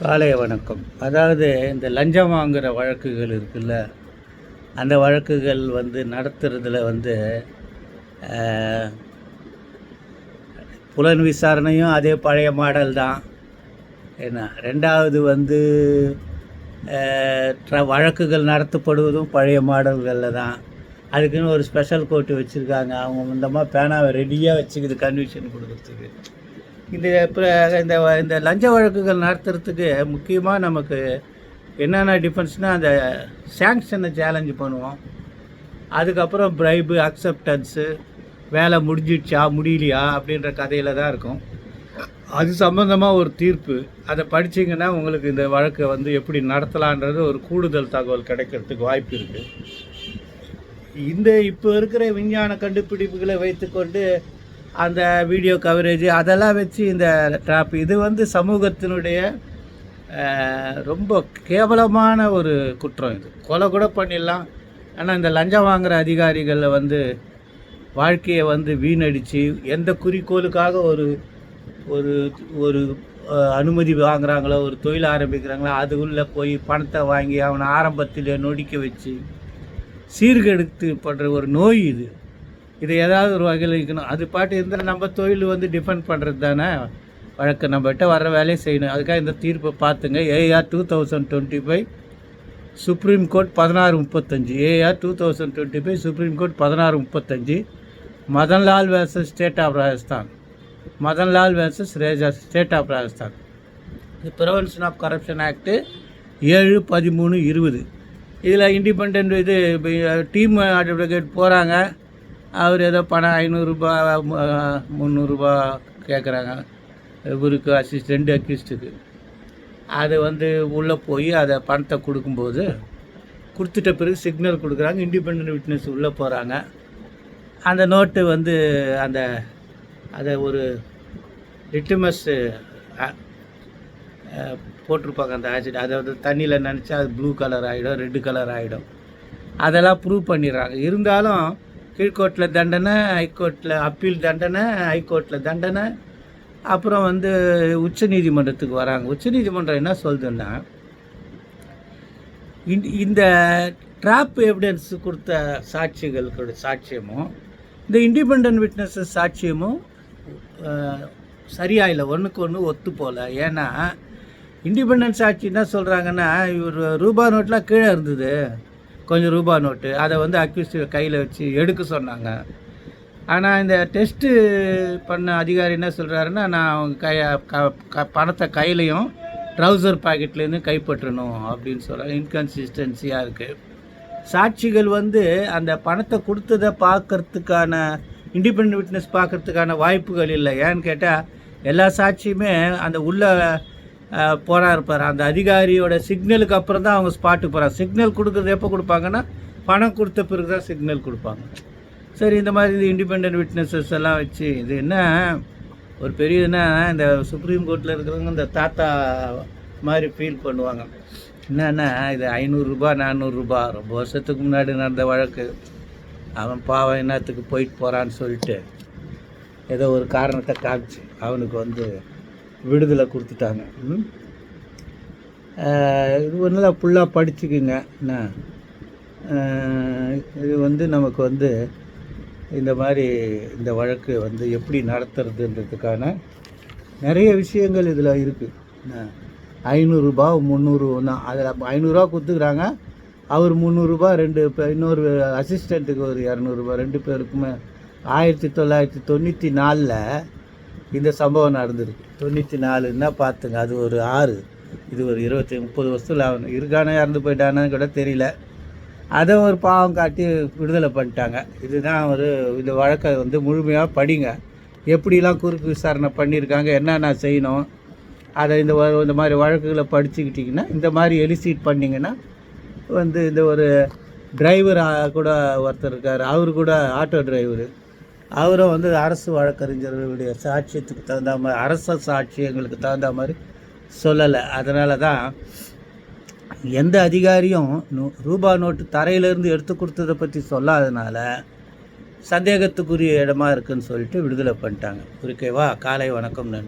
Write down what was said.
காலை வணக்கம். அதாவது இந்த லஞ்சம் வாங்குகிற வழக்குகள் இருக்குல்ல அந்த வழக்குகள் வந்து நடத்துறதுல வந்து புலன் விசாரணையும் அதே பழைய மாடல் தான். என்ன ரெண்டாவது வந்து ட்ர- வழக்குகள் நடத்தப்படுவதும் பழைய மாடல்களில் தான். அதுக்குன்னு ஒரு ஸ்பெஷல் கோர்ட்டு வச்சுருக்காங்க. அவங்க மொத்தமாக பேனாவை ரெடியாக வச்சுக்குது கன்விஷன் கொடுக்குறதுக்கு. இந்த இந்த இந்த லஞ்ச வழக்குகள் நடத்துறதுக்கு முக்கியமாக நமக்கு என்னென்ன டிஃபென்ஸ்னால் அந்த சேங்ஷனை சேலஞ்சு பண்ணுவோம். அதுக்கப்புறம் ப்ரைபு அக்செப்டன்ஸு வேலை முடிஞ்சிடுச்சா முடியலையா அப்படின்ற கதையில் தான் இருக்கும். அது சம்மந்தமாக ஒரு தீர்ப்பு. அதை படிச்சிங்கன்னா உங்களுக்கு இந்த வழக்கை வந்து எப்படி நடத்தலான்றது ஒரு கூடுதல் தகவல் கிடைக்கிறதுக்கு வாய்ப்பு இருக்குது இந்த இப்போ இருக்கிற விஞ்ஞான கண்டுபிடிப்புகளை வைத்துக்கொண்டு அந்த வீடியோ கவரேஜ் அதெல்லாம் வச்சு இந்த ட்ராப் இது வந்து சமூகத்தினுடைய ரொம்ப கேவலமான ஒரு குற்றம் இது. கொலை கூட பண்ணிடலாம். ஆனால் இந்த லஞ்சம் வாங்குகிற அதிகாரிகளில் வந்து வாழ்க்கையை வந்து வீணடித்து எந்த குறிக்கோளுக்காக ஒரு ஒரு ஒரு அனுமதி வாங்குகிறாங்களோ ஒரு தொழில் ஆரம்பிக்கிறாங்களோ அது உள்ளே போய் பணத்தை வாங்கி அவனை ஆரம்பத்தில் நொடிக்க வச்சு சீர்கெடுத்து பண்ணுற ஒரு நோய் இது. இது ஏதாவது ஒரு வகையில் இருக்கணும். அது பாட்டு இருந்தால் நம்ம தொழில் வந்து டிஃபெண்ட் பண்ணுறது தானே? வழக்கு நம்மகிட்ட வர வேலையை செய்யணும். அதுக்காக இந்த தீர்ப்பை பார்த்துங்க. AR two thousand twenty five supreme court பதினாறு முப்பத்தஞ்சு. AR two thousand twenty five supreme court பதினாறு முப்பத்தஞ்சு. Madanlal versus state of Rajasthan Madanlal versus ரேஜா state of Rajasthan இது ப்ரிவென்ஷன் ஆஃப் கரப்ஷன் ஆக்ட்டு ஏழு பதிமூணு இருபது. இதில் இண்டிபெண்ட் இது டீம் அட்வொகேட் போகிறாங்க அவர் ஏதோ பணம் ஐநூறுரூபா முந்நூறுரூபா கேட்குறாங்க இவருக்கு அசிஸ்டண்ட் ரெண்டு அக்யூஸ்டுக்கு அது வந்து உள்ளே போய் அதை பணத்தை கொடுக்கும்போது கொடுத்துட்ட பிறகு சிக்னல் கொடுக்குறாங்க. இண்டிபெண்ட் விட்னஸ் உள்ளே போகிறாங்க அந்த நோட்டு வந்து அந்த அதை ஒரு லிட்டமஸ் போட்டிருப்பாங்க அந்த ஆசிட் அதை வந்து தண்ணியில் நினச்சா அது ப்ளூ கலர் ஆகிடும் ரெட்டு கலர் ஆகிடும் அதெல்லாம் ப்ரூவ் பண்ணிடுறாங்க. இருந்தாலும் கீழ்கோர்ட்டில் தண்டனை ஹைகோர்ட்டில் அப்பீல் தண்டனை ஹைகோர்ட்டில் தண்டனை. அப்புறம் வந்து உச்ச நீதிமன்றத்துக்கு வராங்க. உச்ச நீதிமன்றம் என்ன சொல்லுதுன்னா இந்த- ட்ராப் எவிடன்ஸ் கொடுத்த சாட்சிகளுக்கு சாட்சியமும் இந்த இண்டிபெண்ட் விட்னஸஸ் சாட்சியமும் சரியாக இல்லை ஒன்றுக்கு ஒன்று ஒத்து போகல ஏன்னா இண்டிபெண்டன்ஸ் சாட்சி என்ன சொல்கிறாங்கன்னா இவர் ரூபா நோட்லாம் கீழே இருந்தது. கொஞ்சம் ரூபா நோட்டு அதை வந்து அக்யூஸ்ட் கையில் வச்சு எடுக்க சொன்னாங்க. ஆனால் இந்த டெஸ்ட்டு பண்ண அதிகாரி என்ன சொல்கிறாருன்னா நான் அவங்க கை க- பணத்தை கையிலையும் ட்ரௌசர் பாக்கெட்லேருந்து கைப்பற்றணும் அப்படின்னு சொல்கிறாங்க இன்கன்சிஸ்டன்சியாக இருக்குது சாட்சிகள் வந்து அந்த பணத்தை கொடுத்ததை பார்க்கறதுக்கான இண்டிபெண்ட் விட்னஸ் பார்க்கறதுக்கான வாய்ப்புகள் இல்லை. ஏன்னு கேட்டால் எல்லா சாட்சியுமே அந்த உள்ள அஹ், இருப்பார். அந்த அதிகாரியோட சிக்னலுக்கு அப்புறம் தான் அவங்க ஸ்பாட்டுக்கு போகிறாங்க சிக்னல் கொடுக்குறது எப்போ கொடுப்பாங்கன்னா பணம் கொடுத்த பிறகு தான் சிக்னல் கொடுப்பாங்க. சரி இந்த மாதிரி இது இண்டிபெண்ட் விட்னஸஸ் எல்லாம் வச்சு இது என்ன ஒரு பெரியதுன்னா இந்த சுப்ரீம் கோர்ட்டில் இருக்கிறவங்க இந்த தாத்தா மாதிரி ஃபீல் பண்ணுவாங்க. என்னென்னா இது ஐநூறுரூபா நானூறுரூபா ரொம்ப வருஷத்துக்கு முன்னாடி நடந்த வழக்கு. அவன் பாவம் என்னத்துக்கு போயிட்டு போகிறான்னு சொல்லிட்டு ஏதோ ஒரு காரணத்தை காமிச்சு அவனுக்கு வந்து விடுதலை கொடுத்துட்டாங்க. ம்? இது ஒன்றும் ஃபுல்லாக படிச்சுக்குங்க. என்ன? இது வந்து நமக்கு வந்து இந்த மாதிரி இந்த வழக்கு வந்து எப்படி நடத்துறதுன்றதுக்கான நிறைய விஷயங்கள் இதில் இருக்குது ஐநூறுரூபா முந்நூறுனா தான் அதில் ஐநூறுரூவா கொடுத்துக்குறாங்க. அவர் முந்நூறுரூபா ரெண்டு இப்போ இன்னொரு அசிஸ்டண்ட்டுக்கு ஒரு இரநூறுபா ரெண்டு பேருக்குமே ஆயிரத்தி தொள்ளாயிரத்தி தொண்ணூற்றி நாலில் இந்த சம்பவம் நடந்திருக்கு தொண்ணூற்றி நாலுன்னா பார்த்துங்க அது ஒரு ஆறு இது ஒரு இருபத்தி முப்பது வருஷத்தில் ஆகணும் இருக்கானே இறந்து போயிட்டானான்னு கூட தெரியல. அதை ஒரு பாவம் காட்டி விடுதலை பண்ணிட்டாங்க. இதுதான் ஒரு இந்த வழக்கை வந்து முழுமையாக படிங்க. எப்படிலாம் குறுக்கு விசாரணை பண்ணியிருக்காங்க என்னென்ன செய்யணும் அதை இந்த வ- இந்த மாதிரி வழக்குகளை படிச்சுக்கிட்டிங்கன்னா இந்த மாதிரி எலிசீட் பண்ணிங்கன்னா வந்து இந்த ஒரு டிரைவர் கூட ஒருத்தர் இருக்கார். அவர் கூட ஆட்டோ டிரைவரு அவரும் வந்து அரசு வழக்கறிஞர்களுடைய சாட்சியத்துக்கு தகுந்த மாதிரி அரச சாட்சியங்களுக்கு தகுந்த மாதிரி சொல்லலை. அதனால தான் எந்த அதிகாரியும் நூ- ரூபா நோட்டு தரையிலேருந்து எடுத்து கொடுத்ததை பற்றி சொல்லாதனால சந்தேகத்துக்குரிய இடமா இருக்குன்னு சொல்லிட்டு விடுதலை பண்ணிட்டாங்க. ஓகேவா? காலை வணக்கம் நன்றி.